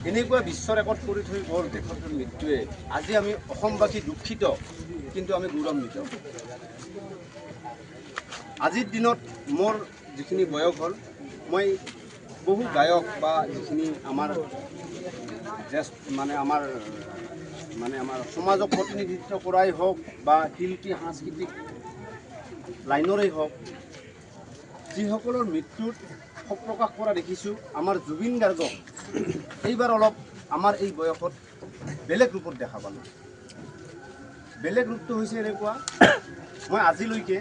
এনেকুৱা বিশ্ব ৰেকৰ্ড কৰি থৈ গ'ল তেখেতৰ মৃত্যুৱে। আজি আমি অসমবাসী দুখিত কিন্তু আমি গৌৰৱান্বিত। আজিৰ দিনত মোৰ যিখিনি বয়স হ'ল মই বহু গায়ক বা যিখিনি আমাৰ জ্যেষ্ঠ মানে আমাৰ মানে আমাৰ সমাজক প্ৰতিনিধিত্ব কৰাই হওক বা শিল্পী সাংস্কৃতিক লাইনৰেই হওক যিসকলৰ মৃত্যুত শোক প্ৰকাশ কৰা দেখিছোঁ আমাৰ জুবিন গাৰ্গক এইবাৰ অলপ আমাৰ এই বয়সত বেলেগ ৰূপত দেখা পালোঁ। বেলেগ ৰূপটো হৈছে এনেকুৱা মই আজিলৈকে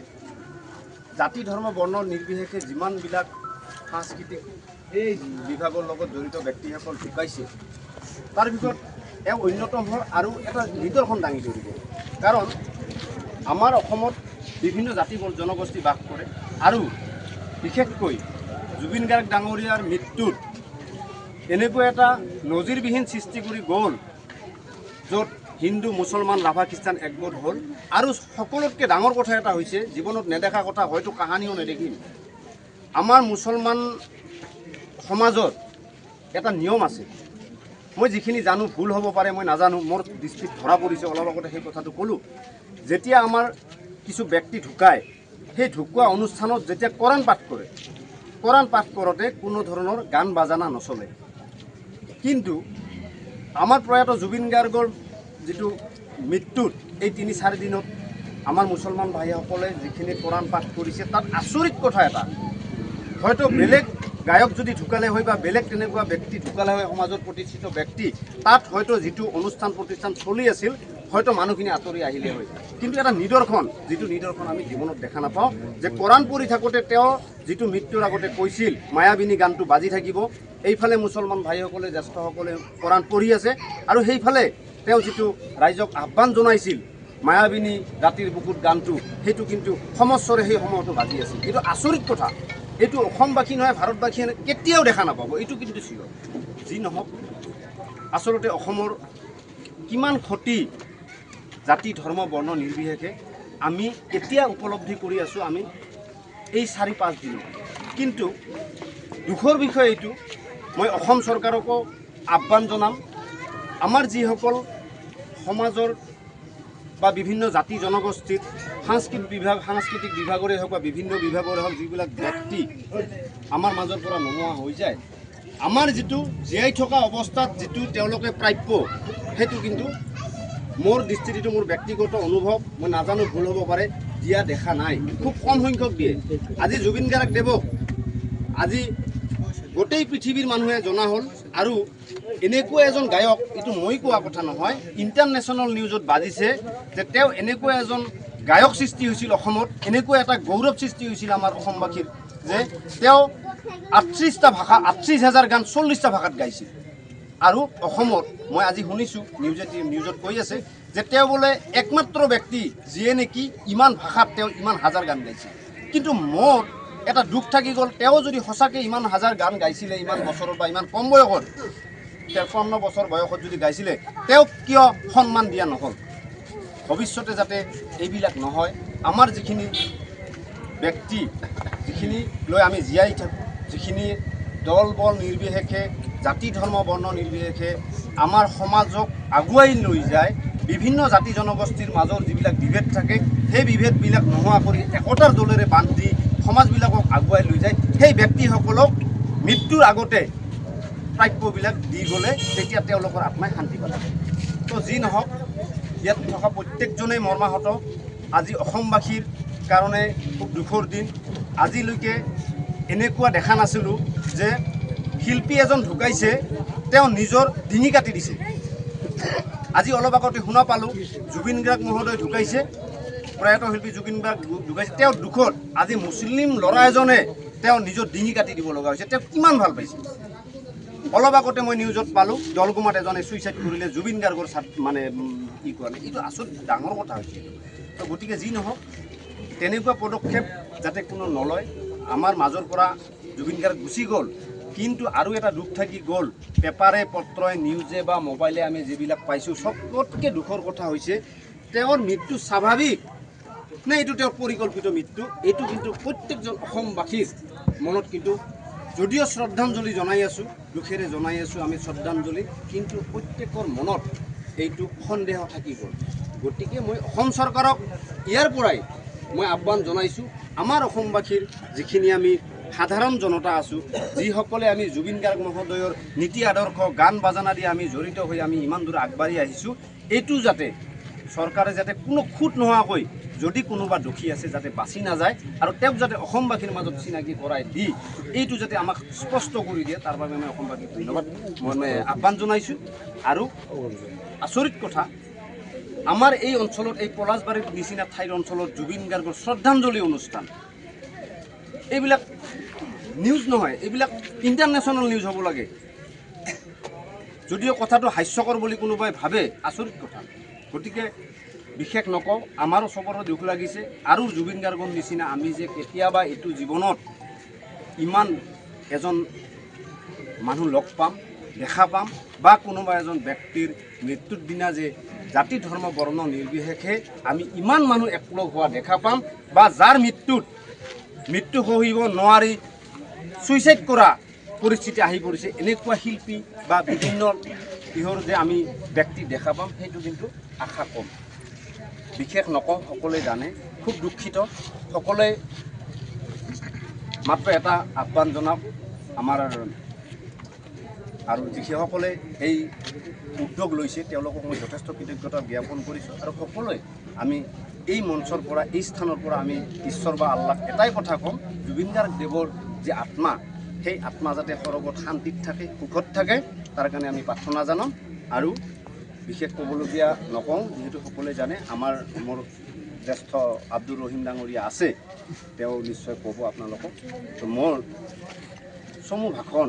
জাতি ধৰ্ম বৰ্ণ নিৰ্বিশেষে যিমানবিলাক সাংস্কৃতিক এই বিভাগৰ লগত জড়িত ব্যক্তিসকল ঢুকাইছে তাৰ ভিতৰত এক অন্যতম হ'ল আৰু এটা নিদৰ্শন দাঙি ধৰিব। কাৰণ আমাৰ অসমত বিভিন্ন জাতি জনগোষ্ঠী বাস কৰে আৰু বিশেষকৈ জুবিন গাৰ্গ ডাঙৰীয়াৰ মৃত্যুত এনেকুৱা এটা নজিৰবিহীন সৃষ্টি কৰি গ'ল য'ত হিন্দু মুছলমান ৰাভা খ্ৰীষ্টান একগোট হ'ল আৰু সকলোতকৈ ডাঙৰ কথা এটা হৈছে জীৱনত নেদেখা কথা হয়তো কাহানিও নেদেখিম। আমাৰ মুছলমান সমাজত এটা নিয়ম আছে। মই যিখিনি জানো ভুল হ'ব পাৰে মই নাজানো মোৰ দৃষ্টিত ধৰা পৰিছে অলপ আগতে সেই কথাটো ক'লোঁ। যেতিয়া আমাৰ কিছু ব্যক্তি ঢুকায় সেই ঢুকুৱা অনুষ্ঠানত যেতিয়া কোৰাণ পাঠ কৰে কোৰাণ পাঠ কৰোঁতে কোনো ধৰণৰ গান বাজানা নচলে। কিন্তু আমাৰ প্ৰয়াত জুবিন গাৰ্গৰ যিটো মৃত্যুত এই তিনি, চাৰি দিনত আমাৰ মুছলমান ভাইসকলে যিখিনি কোৰাণ পাঠ কৰিছে, তাত আচৰিত কথা এটা। হয়তো বেলেগ গায়ক যদি ঢুকালে হয় বা বেলেগ তেনেকুৱা ব্যক্তি ঢুকালে হয়, সমাজত প্ৰতিষ্ঠিত ব্যক্তি, তাত হয়তো যিটো অনুষ্ঠান প্ৰতিষ্ঠান চলি আছিল, হয়তো মানুহখিনি আঁতৰি আহিলে হয়। কিন্তু এটা নিদৰ্শন, যিটো নিদৰ্শন আমি জীৱনত দেখা নাপাওঁ, যে কোৰাণ পঢ়ি থাকোঁতে তেওঁ যিটো মৃত্যুৰ আগতে কৈছিল, মায়াবিনী গানটো বাজি থাকিব, এইফালে মুছলমান ভাইসকলে, জ্যেষ্ঠসকলে কোৰাণ পঢ়ি আছে, আৰু সেইফালে তেওঁ যিটো ৰাইজক আহ্বান জনাইছিল, মায়াবিনী ৰাতিৰ বুকুত গানটো, সেইটো কিন্তু সমস্বৰে সেই সময়তো বাজি আছিল। এইটো আচৰিত কথা এইটো অসমবাসী নহয় ভাৰতবাসীয়ে কেতিয়াও দেখা নাপাব। এইটো কিন্তু চিৰ যি নহওক আচলতে অসমৰ কিমান ক্ষতি জাতি ধৰ্ম বৰ্ণ নিৰ্বিশেষে আমি এতিয়া উপলব্ধি কৰি আছোঁ আমি এই চাৰি পাঁচ দিনত কিন্তু দুখৰ বিষয় এইটো মই অসম চৰকাৰকো আহ্বান জনাম আমাৰ যিসকল সমাজৰ বা বিভিন্ন জাতি জনগোষ্ঠীত সাংস্কৃতিক বিভাগ সাংস্কৃতিক বিভাগৰে হওক বা বিভিন্ন বিভাগৰে হওক যিবিলাক ব্যক্তি আমাৰ মাজৰ পৰা নোহোৱা হৈ যায় আমাৰ যিটো জীয়াই থকা অৱস্থাত যিটো তেওঁলোকে প্ৰাপ্য সেইটো কিন্তু মোৰ দৃষ্টিত এইটো মোৰ ব্যক্তিগত অনুভৱ মই নাজানো ভুল হ'ব পাৰে দিয়া দেখা নাই। খুব কম সংখ্যক দিয়ে। আজি জুবিন গাৰ্গ দেৱক আজি গোটেই পৃথিৱীৰ মানুহে জনা হ'ল আৰু এনেকুৱা এজন গায়ক এইটো মই কোৱা কথা নহয় ইণ্টাৰনেশ্যনেল নিউজত বাজিছে যে তেওঁ এনেকুৱা এজন গায়ক সৃষ্টি হৈছিল অসমত, এনেকুৱা এটা গৌৰৱ সৃষ্টি হৈছিল আমাৰ অসমবাসীৰ যে তেওঁ আঠত্ৰিছটা ভাষা আঠত্ৰিছ হাজাৰ গান চল্লিছটা ভাষাত গাইছিল। আৰু অসমত, মই আজি শুনিছোঁ, নিউজে নিউজত কৈ আছে যে তেওঁ বোলে একমাত্ৰ ব্যক্তি যিয়ে নেকি ইমান ভাষাত তেওঁ ইমান হাজাৰ গান গাইছে কিন্তু মোৰ এটা দুখ থাকি গ'ল, তেওঁ যদি সঁচাকৈ ইমান হাজাৰ গান গাইছিলে, ইমান বছৰত বা ইমান কম বয়সত, তেপন্ন বছৰ বয়সত যদি গাইছিলে, তেওঁক কিয় সন্মান দিয়া নহ'ল? ভৱিষ্যতে যাতে এইবিলাক নহয়, আমাৰ যিখিনি ব্যক্তি, যিখিনি লৈ আমি জীয়াই থাকোঁ, যিখিনি দল, বল নিৰ্বিশেষে, জাতি, ধৰ্ম, বৰ্ণ নিৰ্বিশেষে আমাৰ সমাজক আগুৱাই লৈ যায়, বিভিন্ন জাতি জনগোষ্ঠীৰ মাজৰ যিবিলাক বিভেদ থাকে, সেই বিভেদবিলাক নোহোৱা কৰি একতাৰ দলেৰে বান্ধি সমাজবিলাকক আগুৱাই লৈ যায়, সেই ব্যক্তিসকলক মৃত্যুৰ আগতে প্ৰাপ্যবিলাক দি গ'লে তেতিয়া তেওঁলোকৰ আত্মাই শান্তি পালে তো যি নহওক ইয়াত থকা প্ৰত্যেকজনেই মৰ্মাহত। আজি অসমবাসীৰ কাৰণে খুব দুখৰ দিন। আজিলৈকে এনেকুৱা দেখা নাছিলোঁ যে শিল্পী এজন ঢুকাইছে, তেওঁ নিজৰ ডিঙি কাটি দিছে। আজি অলপ আগতে শুনা পালোঁ, জুবিন গাৰ্গ মহোদয় ঢুকাইছে। প্ৰয়াত শিল্পী জুবিন গাৰ্গ ঢুকাইছে। তেওঁ দুখত আজি মুছলিম ল'ৰা এজনে তেওঁ নিজৰ ডিঙি কাটি দিব লগা হৈছে। তেওঁ কিমান ভালো পাইছে? অলপ আগতে মই নিউজত পালোঁ, দলগুমাত এজনে ছুইচাইড কৰিলে, জুবিন গাৰ্গৰ মানে কি কোৱা নাই এইটো আচৰিত ডাঙৰ কথা হৈছে তো গতিকে যি নহওক তেনেকুৱা পদক্ষেপ যাতে কোনো নলয় আমাৰ মাজৰ পৰা জুবিন গাৰ্গ গুচি গ'ল কিন্তু আৰু এটা দুখ থাকি গ'ল পেপাৰে পত্ৰই নিউজে বা মোবাইলে আমি যিবিলাক পাইছোঁ চবতকৈ দুখৰ কথা হৈছে তেওঁৰ মৃত্যু স্বাভাৱিক নে এইটো তেওঁৰ পৰিকল্পিত মৃত্যু এইটো কিন্তু প্ৰত্যেকজন অসমবাসীৰ মনত কিন্তু যদিও শ্ৰদ্ধাঞ্জলি জনাই আছোঁ দুখেৰে জনাই আছোঁ আমি শ্ৰদ্ধাঞ্জলি কিন্তু প্ৰত্যেকৰ মনত এইটো সন্দেহ থাকি গ'ল গতিকে মই অসম চৰকাৰক ইয়াৰ পৰাই মই আহ্বান জনাইছোঁ আমাৰ অসমবাসীৰ যিখিনি আমি সাধাৰণ জনতা আছোঁ যিসকলে আমি জুবিন গাৰ্গ মহোদয়ৰ নীতি আদৰ্শ গান বাজানা দি আমি জড়িত হৈ আমি ইমান দূৰ আগবাঢ়ি আহিছোঁ এইটো যাতে চৰকাৰে যাতে কোনো খুঁত নোহোৱাকৈ যদি কোনোবা দোষী আছে, যাতে বাচি নাযায় আৰু তেওঁক যাতে অসমবাসীৰ মাজত চিনাকি কৰাই দি এইটো যাতে আমাক স্পষ্ট কৰি দিয়ে, তাৰ বাবে মই অসমবাসীক ধন্যবাদ। মানে আহ্বান জনাইছোঁ আৰু আচৰিত কথা, আমাৰ এই অঞ্চলত, এই পলাশবাৰীৰ নিচিনা ঠাইৰ অঞ্চলত জুবিন গাৰ্গৰ শ্ৰদ্ধাঞ্জলি অনুষ্ঠান। এইবিলাক নিউজ নহয়, এইবিলাক ইণ্টাৰনেশ্যনেল নিউজ হ'ব লাগে। যদিও কথাটো হাস্যকৰ বুলি কোনোবাই ভাবে, আচৰিত কথা। গতিকে বিশেষ নকওঁ, আমাৰো চবৰে দুখ লাগিছে। আৰু জুবিন গাৰ্গৰ নিচিনা আমি যে কেতিয়াবা এইটো জীৱনত ইমান এজন মানুহ লগ পাম, দেখা পাম, বা কোনোবা এজন ব্যক্তিৰ মৃত্যুৰ দিনা যে জাতি, ধৰ্ম, বৰ্ণ নিৰ্বিশেষে আমি ইমান মানুহ একলগ হোৱা দেখা পাম, বা যাৰ মৃত্যুত মৃত্যু সহিব নোৱাৰি ছুইচাইড কৰা পৰিস্থিতি আহি পৰিছে, এনেকুৱা শিল্পী বা বিভিন্ন কিহৰ যে আমি ব্যক্তি দেখা পাম, সেইটো কিন্তু আশা কম। বিশেষ নকওঁ সকলোৱে জানে খুব দুখিত। সকলোৱে মাত্ৰ এটা আহ্বান জনাওক আমাৰ আৰু যিসকলে এই উদ্যোগ লৈছে তেওঁলোকক মই যথেষ্ট কৃতজ্ঞতা জ্ঞাপন কৰিছোঁ আৰু সকলোৱে আমি এই মঞ্চৰ পৰা এই স্থানৰ পৰা আমি ঈশ্বৰ বা আল্লাহ এটাই কথা ক'ম জুবিন গাৰ্গ দেৱৰ যি আত্মা সেই আত্মা যাতে সৰগত শান্তিত থাকে সুখত থাকে তাৰ কাৰণে আমি প্ৰাৰ্থনা জনাম আৰু বিশেষ ক'বলগীয়া নকওঁ যিহেতু সকলোৱে জানে আমাৰ মোৰ জ্যেষ্ঠ আব্দুৰ ৰহিম ডাঙৰীয়া আছে তেওঁ নিশ্চয় ক'ব আপোনালোকক। ত' মোৰ চমু ভাষণ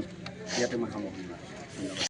ইয়াতে মই ধন্যবাদ।